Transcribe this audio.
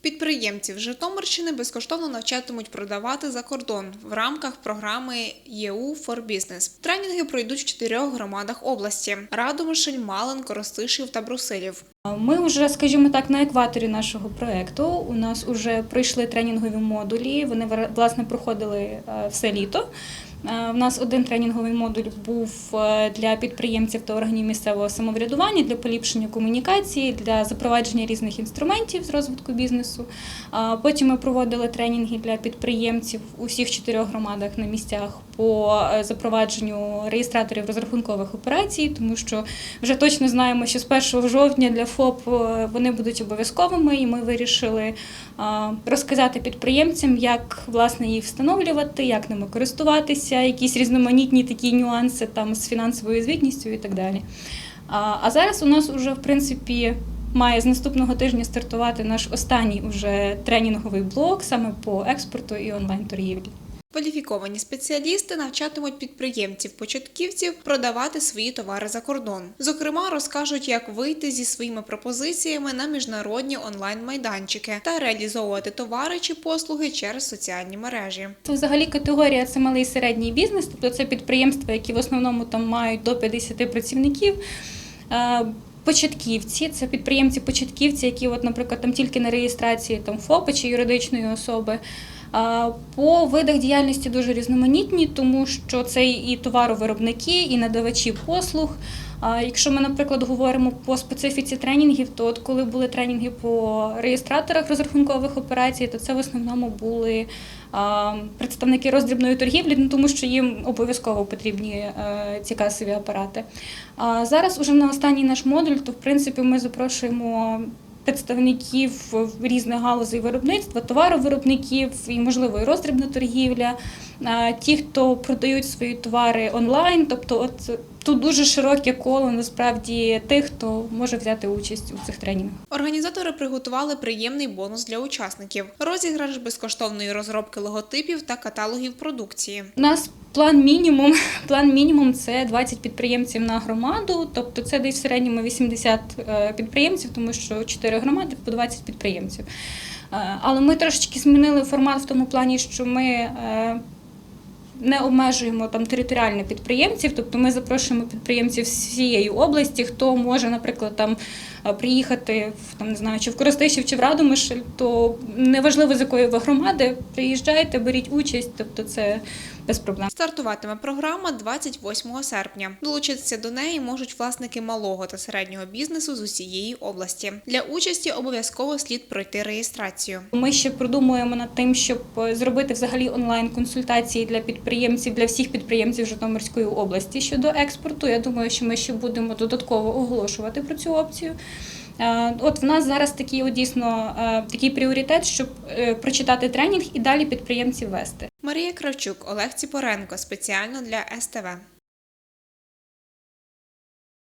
Підприємців Житомирщини безкоштовно навчатимуть продавати за кордон в рамках програми ЄУ for Business. Тренінги пройдуть в чотирьох громадах області: Радомишль, Малин, Коростишів та Брусилів. Ми вже, скажімо так, на екваторі нашого проекту. У нас вже пройшли тренінгові модулі. Вони власне проходили е, все літо. Е, У нас один тренінговий модуль був е, для підприємців та органів місцевого самоврядування для поліпшення комунікації, для запровадження різних інструментів з розвитку бізнесу. Потім ми проводили тренінги для підприємців у всіх чотирьох громадах на місцях по е, запровадженню реєстраторів розрахункових операцій, тому що вже точно знаємо, що з 1 жовтня для ФОП е, вони будуть обов'язковими, і ми вирішили розказати підприємцям, як власне їх встановлювати, як ними користуватися, якісь різноманітні такі нюанси там з фінансовою звітністю і так далі. А, а зараз у нас уже, в принципі. Має з наступного тижня стартувати наш останній уже тренінговий блок саме по експорту і онлайн-торгівлі. Кваліфіковані спеціалісти навчатимуть підприємців-початківців продавати свої товари за кордон. Зокрема, розкажуть, як вийти зі своїми пропозиціями на міжнародні онлайн-майданчики та реалізовувати товари чи послуги через соціальні мережі. Це взагалі категорія це малий і середній бізнес, тобто це підприємства, які в основному там мають до 50 працівників. Е, Початківці це підприємці-початківці, які, от, наприклад, там тільки на реєстрації там ФОПа чи юридичної особи. По видах діяльності дуже різноманітні, тому що це і товаровиробники, і надавачі послуг. Якщо ми, наприклад, говоримо по специфіці тренінгів, то от коли були тренінги по реєстраторах розрахункових операцій, то це в основному були представники роздрібної торгівлі, ну, тому що їм обов'язково потрібні е, ці касові апарати. Зараз уже на останній наш модуль, то в принципі ми запрошуємо представників різних галузей виробництва, товаровиробників і, можливо, і роздрібна торгівля, ті, хто продають свої товари онлайн, тобто от тут дуже широке коло насправді тих, хто може взяти участь у цих тренінгах. Організатори приготували приємний бонус для учасників: розіграш безкоштовної розробки логотипів та каталогів продукції. У нас план мінімум. План мінімум це 20 підприємців на громаду, тобто це десь в середньому 80 е, підприємців, тому що 4 громади по 20 підприємців. Е, Але ми трошечки змінили формат в тому плані, що ми е, не обмежуємо там територіальних підприємців, тобто ми запрошуємо підприємців з всієї області, хто може, наприклад, там приїхати в там не знаю, чи в Коростишів, чи в Радомишль, то неважливо з якої ви громади, приїжджайте, беріть участь, тобто це без проблем. Стартуватиме програма 28 серпня. Долучитися до неї можуть власники малого та середнього бізнесу з усієї області. Для участі обов'язково слід пройти реєстрацію. Ми ще продумуємо над тим, щоб е, зробити взагалі онлайн-консультації для підприємців, для всіх підприємців Житомирської області щодо експорту. Я думаю, що ми ще будемо додатково оголошувати про цю опцію. Е, От в нас зараз такий от, дійсно е, такий пріоритет, щоб е, прочитати тренінг і далі підприємців вести. Марія Кравчук, Олег Ціпоренко спеціально для СТВ.